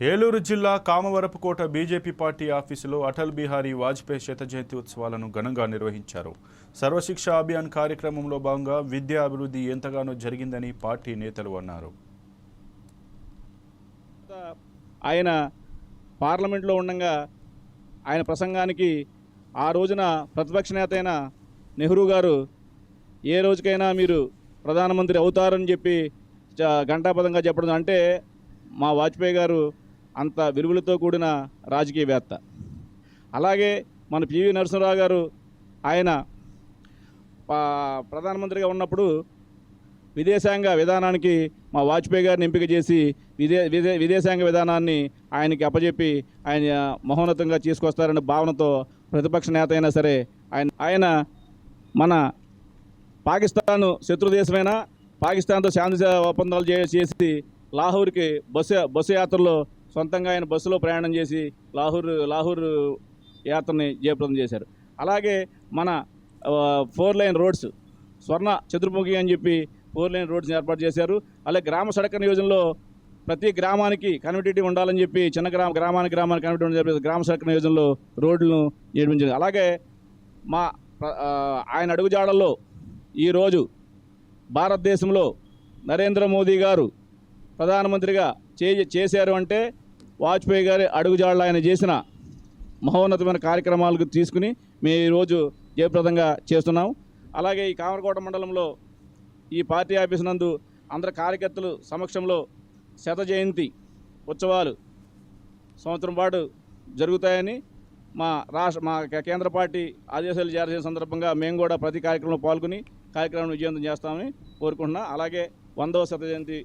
ఏలూరు జిల్లా Kamavarapukota BJP party ఆఫీసులో అటల్ బిహారీ వాజ్పేయి శత జయంతి ఉత్సవాలను ఘనంగా నిర్వహించారు. సర్వశిక్ష అభియాన్ కార్యక్రమంలో భాగంగా విద్యా అభివృద్ధి ఎంతగానో జరిగిందని పార్టీ నేతలు అన్నారు. ఆయన పార్లమెంట్లో ఉండగా ఆయన ప్రసంగానికి ఆ రోజున ప్రతిపక్ష నేత అయిన నెహ్రూ గారు ఏ రోజుకైనా మీరు ప్రధానమంత్రి అవుతారని చెప్పి చ- ఘంటాపదంగా చెప్పడం అంటే మా వాజ్పేయి గారు అంత విలువలతో కూడిన రాజకీయవేత్త. అలాగే మన పివి నరసింహరావు గారు ఆయన ప్రధానమంత్రిగా ఉన్నప్పుడు విదేశాంగ విధానానికి మా వాజ్పేయి గారిని ఎంపిక చేసి విదే విదే విదేశాంగ విధానాన్ని ఆయనకి అప్పజెప్పి ఆయన మహోన్నతంగా తీసుకొస్తారనే భావనతో ప్రతిపక్ష నేత అయినా సరే ఆయన ఆయన మన పాకిస్తాన్ శత్రుదేశమైనా పాకిస్తాన్తో శాంతి ఒప్పందాలు చే- చేసి లాహోర్కి బస్సు బస్సు యాత్రలో సొంతంగా ఆయన బస్సులో ప్రయాణం చేసి లాహూర్ లాహోర్ యాత్రని జయప్రదం చేశారు. అలాగే మన four line roads Swarna Chaturmukhi అని చెప్పి ఫోర్ లైన్ రోడ్స్ని ఏర్పాటు చేశారు. అలాగే గ్రామ సడక నియోజనలో ప్రతి గ్రామానికి కనెక్టివిటీ ఉండాలని చెప్పి చిన్న గ్రామ గ్రామానికి గ్రామానికి కనెక్టివిటీ ఉండాలని చెప్పి గ్రామ సడక నియోజనలో రోడ్లను నిర్మించారు. అలాగే మా ఆయన అడుగుజాడల్లో ఈరోజు భారతదేశంలో నరేంద్ర మోదీ గారు ప్రధానమంత్రిగా చే చేశారు అంటే వాజ్పేయి గారి అడుగుజాడలు ఆయన చేసిన మహోన్నతమైన కార్యక్రమాలకు తీసుకుని మేము ఈరోజు జయప్రదంగా చేస్తున్నాం. అలాగే ఈ కామరకోట మండలంలో ఈ పార్టీ ఆఫీస్ నందు అందరి కార్యకర్తలు సమక్షంలో శత జయంతి ఉత్సవాలు సంవత్సరం పాటు జరుగుతాయని మా రాష్ట్ర మా కేంద్ర పార్టీ ఆదేశాలు జారీ చేసిన సందర్భంగా మేము కూడా ప్రతి కార్యక్రమంలో పాల్గొని కార్యక్రమం విజయవంతం చేస్తామని కోరుకుంటున్నా. అలాగే వందవ శత జయంతి